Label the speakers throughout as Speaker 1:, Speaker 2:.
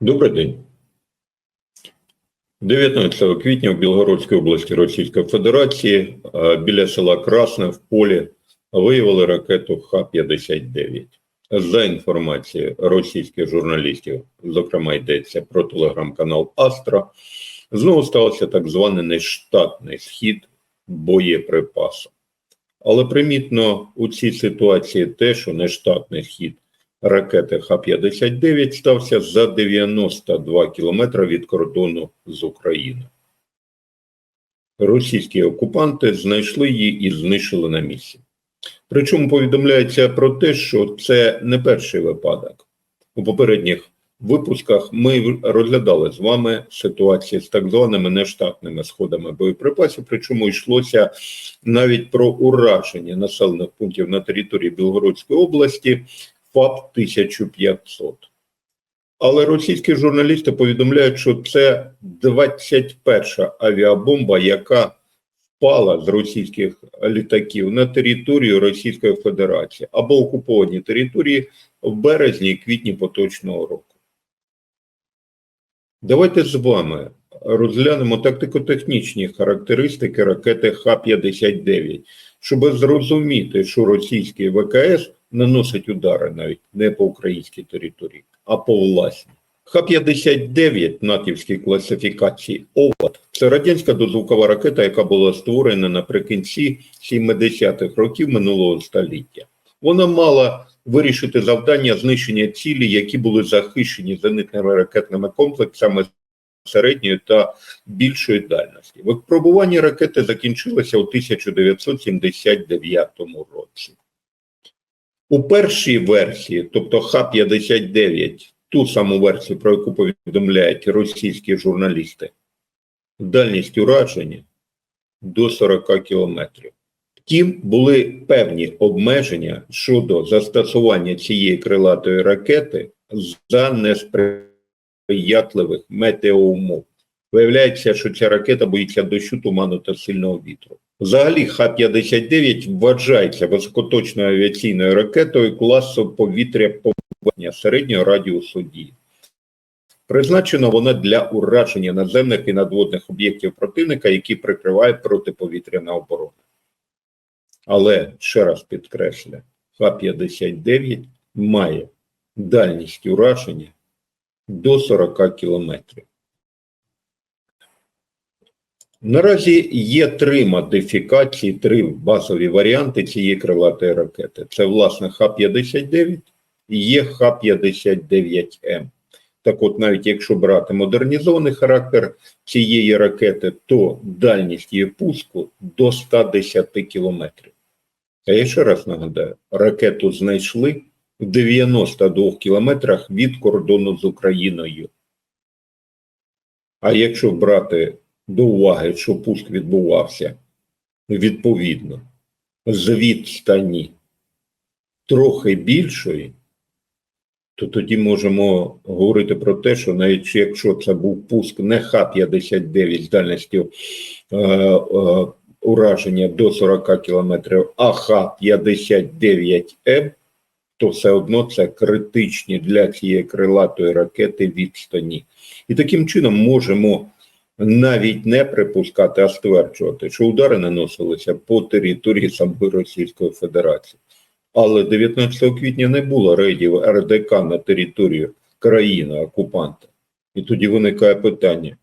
Speaker 1: Добрий день. 19 квітня в Білгородській області Російської Федерації біля села Красне в полі виявили ракету Х-59. За інформацією російських журналістів, зокрема йдеться про телеграм-канал Астра, знову стався так званий нештатний схід боєприпасу. Але примітно у цій ситуації те, що нештатний схід ракети Х-59 стався за 92 кілометри від кордону з Україною. Російські окупанти знайшли її і знищили на місці. Причому повідомляється про те, що це не перший випадок. У попередніх випусках ми розглядали з вами ситуації з так званими нештатними сходами боєприпасів, причому йшлося навіть про ураження населених пунктів на території Білгородської області ФАП 1500. Але російські журналісти повідомляють, що це 21 авіабомба, яка впала з російських літаків на територію Російської Федерації або окуповані території в березні і квітні поточного року. Давайте з вами розглянемо тактико-технічні характеристики ракети Х-59, щоб зрозуміти, що російський ВКС наносить удари навіть не по українській території, а по власній. Х-59 натівській класифікації ОВАД – це радянська дозвукова ракета, яка була створена наприкінці 70-х років минулого століття. Вона мала вирішити завдання знищення цілі, які були захищені зенитними ракетними комплексами середньої та більшої дальності. Випробування ракети закінчилося у 1979 році. У першій версії, тобто Х-59, ту саму версію, про яку повідомляють російські журналісти, дальність ураження до 40 кілометрів. Втім, були певні обмеження щодо застосування цієї крилатої ракети за несприятливих метеоумов. Виявляється, що ця ракета боїться дощу, туману та сильного вітру. Взагалі, Х-59 вважається високоточною авіаційною ракетою класу повітря повітря середнього радіусу дії. Призначена вона для ураження наземних і надводних об'єктів противника, які прикриває протиповітряна оборона. Але, ще раз підкреслю, Х-59 має дальність ураження до 40 кілометрів. Наразі є три модифікації, три базові варіанти цієї крилатої ракети. Це, власне, Х-59 і є Х-59М. Так от, навіть якщо брати модернізований характер цієї ракети, то дальність її пуску до 110 кілометрів. А я ще раз нагадаю, ракету знайшли в 92 кілометрах від кордону з Україною. А якщо брати до уваги, що пуск відбувався відповідно з відстані трохи більшої, то тоді можемо говорити про те, що навіть якщо це був пуск не Х-59 з дальністю е, е, ураження до 40 кілометрів, а Х-59М, то все одно це критичні для цієї крилатої ракети відстані. І таким чином можемо навіть не припускати, а стверджувати, що удари наносилися по території самої Російської Федерації. Але 19 квітня не було рейдів РДК на територію країни окупанта. І тоді виникає питання: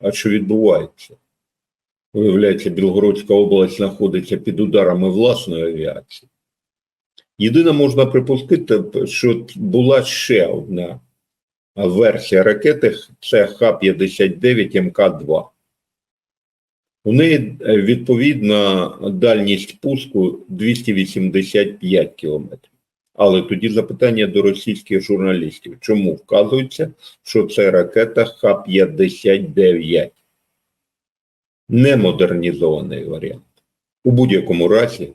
Speaker 1: а що відбувається? Виявляється, Білгородська область знаходиться під ударами власної авіації. Єдине можна припустити, що була ще одна версія ракети це Х-59 МК-2. У неї відповідна дальність пуску 285 кілометрів. Але тоді запитання до російських журналістів, чому вказується, що це ракета Х-59? Не модернізований варіант. У будь-якому разі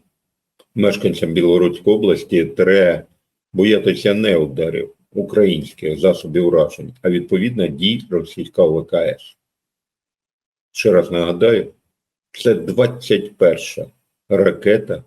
Speaker 1: мешканцям Білгородської області треба боятися не ударів українських засобів уражень, а відповідно дій російського ВКС. Ще раз нагадаю, це 21 ракета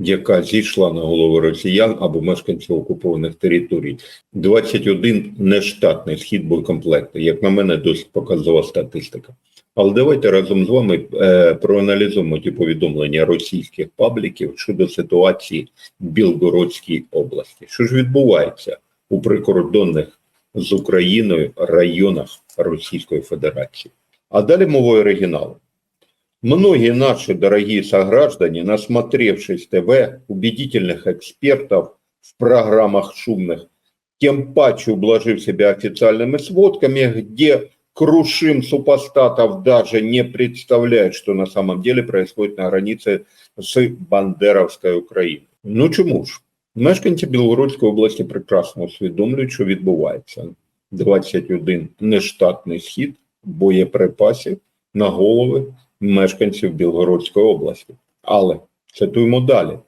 Speaker 1: яка зійшла на голови росіян або мешканців окупованих територій. 21 нештатний схід боєкомплекту. Як на мене, досить показова статистика. Але давайте разом з вами е, проаналізуємо ті повідомлення російських пабліків щодо ситуації в Білгородській області. Що ж відбувається у прикордонних з Україною районах Російської Федерації? А далі мовою оригіналу. Многие наши дорогие сограждане, насмотревшись ТВ, убедительных экспертов в программах шумных, тем паче ублажив себя официальными сводками, где крушим супостатов даже не представляют, что на самом деле происходит на границе с Бандеровською Україною. Ну чому ж? Мешканці Білгородської області прекрасно усвідомлюють, що відбувається. 21 нештатний схід боєприпасів на голови мешканців Білгородської області. Але цитуємо далі.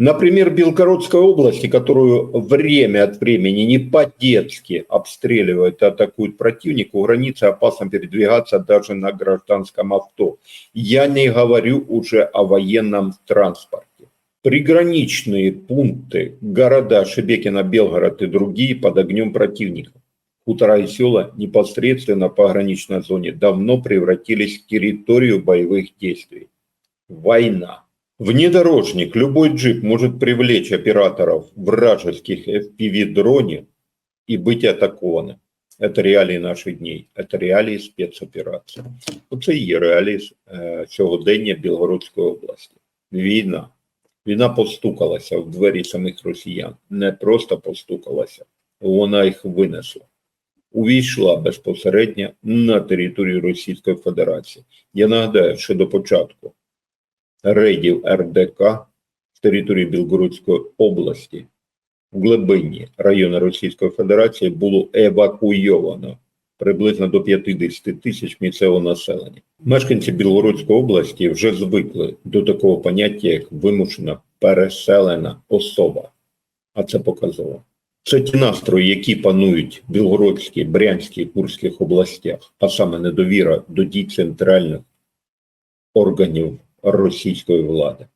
Speaker 1: Например, Белгородской области, которую время от времени не по-детски обстреливают и атакуют противник, у границы опасно передвигаться даже на гражданском авто. Я не говорю уже о военном транспорте. Приграничные пункты, города Шебекина, Белгород и другие под огнем противника. Хутора и села непосредственно по пограничной зоне давно превратились в территорию боевых действий. Война. Внедорожник, любой джип может привлечь операторов вражеских FPV-дронів и быть атакованным. Это реалії наших дней, это реалії спецоперації. Оце і є реалії е, сьогодення Білгородської області. Війна. Війна постукалася в двері самих росіян. Не просто постукалася, вона їх винесла. Увійшла безпосередньо на територію Російської Федерації. Я нагадаю, що до початку рейдів РДК в території Білгородської області в глибині району Російської Федерації було евакуйовано приблизно до 50 тисяч місцевого населення. Мешканці Білгородської області вже звикли до такого поняття, як вимушена переселена особа, а це показово. Це ті настрої, які панують в Білгородській, Брянській, Курських областях, а саме недовіра до дій центральних органів російської влади.